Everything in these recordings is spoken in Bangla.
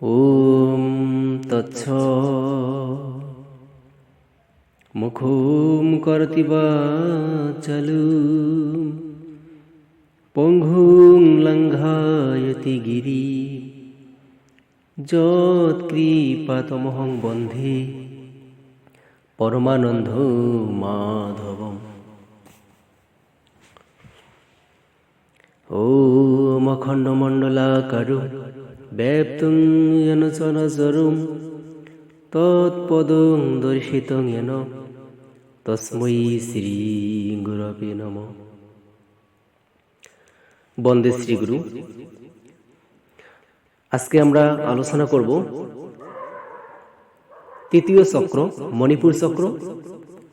ॐ तत्स मुखुं करति वाचलु पङ्गुं लङ्घायति गिरि যৎকৃপাতমহং বন্ধে পরমানন্দ মাধবম ॐ अखण्डमण्डलाकारु ব্যাপ্তং যেন চনচরুম তৎপদং দর্শিতং যেন তস্মৈ শ্রী গুরবে নম। বন্দে শ্রী গুরু। আজকে আমরা আলোচনা করব তৃতীয় চক্র, মণিপুর চক্র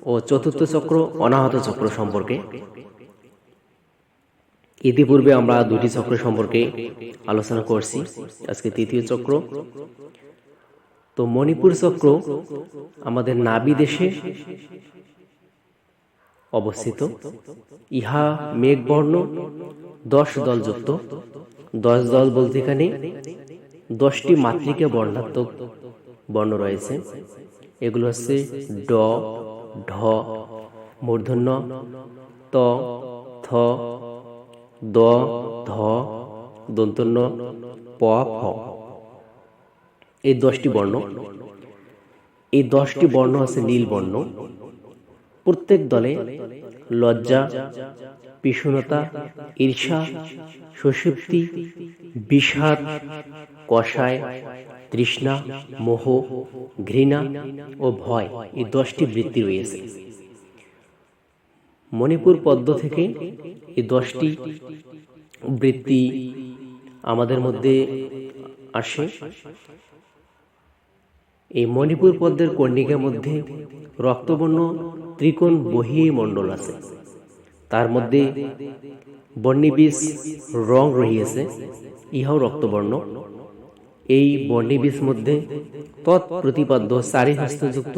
ও চতুর্থ চক্র, অনাহত চক্র সম্পর্কে। ইতিপূর্বে আমরা দুটি চক্র সম্পর্কে আলোচনা করছি। আজকে তৃতীয় চক্র। তো মণিপুর চক্র আমাদের নাবি দেশে অবস্থিত। ইহা মেঘবর্ণ, দশ দল যুক্ত দশ দল বলতে এখানে দশটি মাতৃকা বর্ণাত্মক বর্ণ রয়েছে। এগুলো হচ্ছে ড, ঢ, মূর্ধন্য, ত, থ দ, ধ, দন্তন্য, প, ফ। এই দশটি বর্ণ। এই দশটি বর্ণ আছে নীল বর্ণ। প্রত্যেক দলে লজ্জা বিষণতা ঈর্ষা, সুষুপ্তি, বিষাদ কষায় তৃষ্ণা, মোহ, ঘৃণা ও ভয় এই দশটি বৃত্তি রয়েছে। মণিপুর পদ্ম থেকে এই দশটি বৃত্তি আমাদের মধ্যে আসে। এই মণিপুর পদ্মের কর্ণিকার মধ্যে রক্তবর্ণ ত্রিকোণ বহি মণ্ডল আছে। তার মধ্যে বর্ণিবীজ রং রহিয়েছে, ইহাও রক্তবর্ণ। এই বর্ণিবীজ মধ্যে তৎপ্রতিপাদ্য চারি হস্তযুক্ত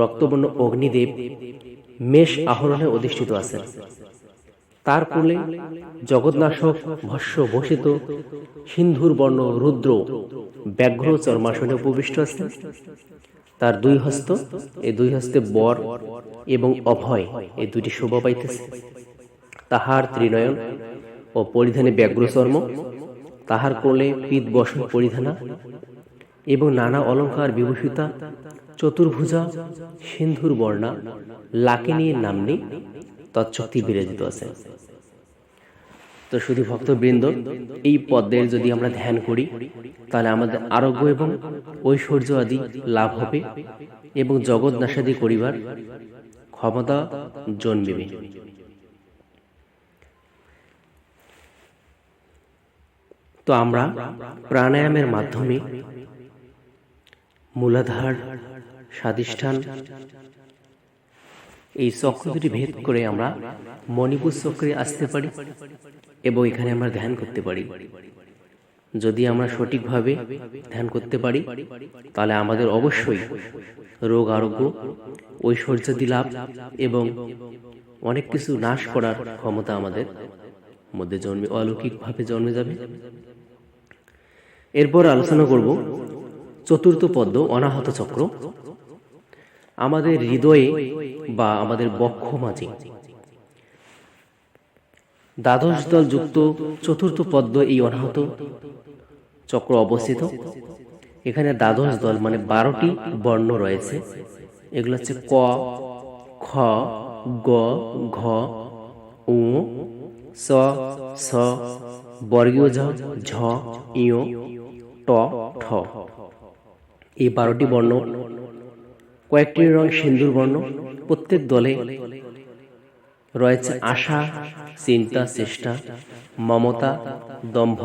রক্তবর্ণ অগ্নিদেব মেষ আহরণে অধিষ্ঠিত আছেন তার কোলে জগৎনাশক ভস্য ভূষিত সিন্ধুর বর্ণ রুদ্র ব্যাঘ্র চর্মাসনে উপবিষ্ট আছেন তার দুই হস্ত এই দুই হস্তে বর এবং অভয় এই দুটি শোভা পাইতেছে। তাহার ত্রিনয়ন ও পরিধানে ব্যাঘ্র চর্ম, তাহার কোলে পিত বসন পরিধানা এবং নানা অলঙ্কার বিভূষিতা চতুর্ভুজা, সিন্ধুর বর্ণা লাকিনী নামনি তৎশক্তি বিরাজিত আছে। তো শুধু ভক্তবৃন্দ, এই পদ্মের যদি আমরা ধ্যান করি, তাহলে আমাদের আরোগ্য এবং ঐশ্বর্য আদি লাভ হবে এবং জগৎ নাশাদি করিবার ক্ষমতা জন্মিবে। তো আমরা প্রাণায়ামের মাধ্যমে মূলাধার স্বাধিষ্ঠান। এই চক্র দুটি ভেদ করে আমরা মণিপুর চক্রে আসতে পারি এবং এখানে আমরা ধ্যান করতে পারি। যদি আমরা সঠিকভাবে ধ্যান করতে পারি, তাহলে আমাদের অবশ্যই রোগ আরোগ্য, ঐশ্বর্যাদি লাভ এবং অনেক কিছু নাশ করার ক্ষমতা আমাদের মধ্যে জন্মে, অলৌকিকভাবে জন্মে যাবে। এরপর আলোচনা করব চতুর্থ পদ্ম অনাহত চক্র। আমাদের হৃদয়ে বা আমাদের বক্ষ মাঝে। দ্বাদশ দল যুক্ত চতুর্থ পদ্ম এই অনাহত চক্র অবস্থিত। এখানে দ্বাদশ দল মানে বারোটি বর্ণ রয়েছে। এগুলো হচ্ছে ক খ গ ঘ উ স স বর্গীয় ঝ ঝ ইয় ট ঠ। এই বারোটি বর্ণ কয়েকটি রং সিন্দুর বর্ণ, প্রত্যেক দলে রয়েছে আশা, চিন্তা, চেষ্টা, মমতা, দম্ভ,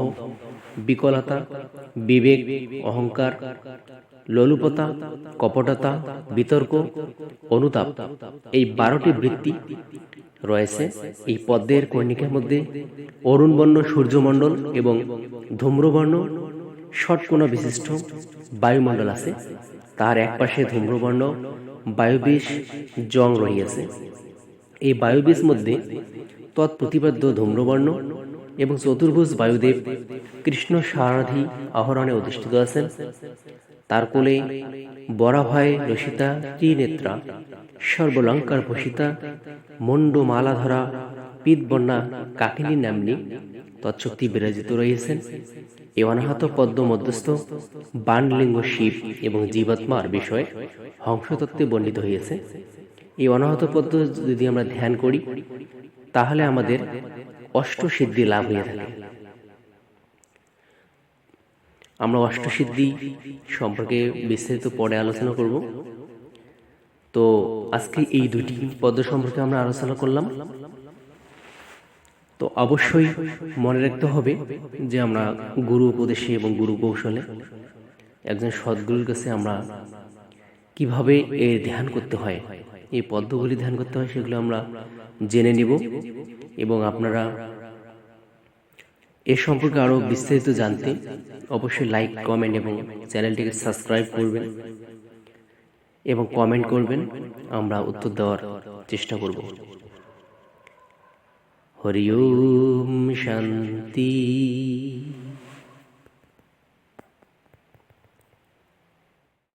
বিকলতা, বিবেক, অহংকার, লোলুপতা, কপটতা, বিতর্ক, অনুতাপ। এই বারোটি বৃত্তি রয়েছে এই পদ্মের কর্ণিকার মধ্যে। অরুণবর্ণ, সূর্যমণ্ডল এবং ধূম্রবর্ণ, ষটকোণা বিশিষ্ট বায়ুমণ্ডল আছে। তার এক পাশে ধূম্রবর্ণ বায়ুবিষ জং রহিয়াছে। এই বায়ুবিষ মধ্যে তৎপ্রতিপাদ্য ধূম্রবর্ণ এবং চতুর্ভুজ বায়ুদেব কৃষ্ণ সারাধি আহরণে অধিষ্ঠিত আছেন। তার কোলে বরাভয়, রসিতা, ত্রিনেত্রা, সর্বলঙ্কার ভূষিতা মণ্ড মালাধরা পিতবন্যা কাকিনী নামনি তৎশক্তি বিরাজিত রয়েছেন এই অনাহত পদ্ম মধ্যস্থ বাণলিঙ্গ শিব এবং জীবাত্মার বিষয়ে হংসতত্ত্বে বর্ণিত হয়েছে এই অনাহত পদ্ম যদি আমরা ধ্যান করি, তাহলে আমাদের অষ্টসিদ্ধি লাভ হয়ে থাকে। আমরা অষ্টসিদ্ধি সম্পর্কে বিস্তারিত পরে আলোচনা করব। তো আজকে এই দুটি পদ্ম সম্পর্কে আমরা আলোচনা করলাম। তো অবশ্যই মনে রাখতে হবে যে আমরা গুরু উপদেশে এবং গুরু কৌশলে একজন সদ্গুরুর কাছে আমরা কীভাবে এর ধ্যান করতে হয়, এই পদ্মগুলি ধ্যান করতে হয় সেগুলো আমরা জেনে নিব এবং আপনারা এ সম্পর্কে আরও বিস্তারিত জানতে অবশ্যই লাইক কমেন্ট এবং চ্যানেলটিকে সাবস্ক্রাইব করবেন এবং কমেন্ট করবেন, আমরা উত্তর দেওয়ার চেষ্টা করব। हरि ओं शान्ति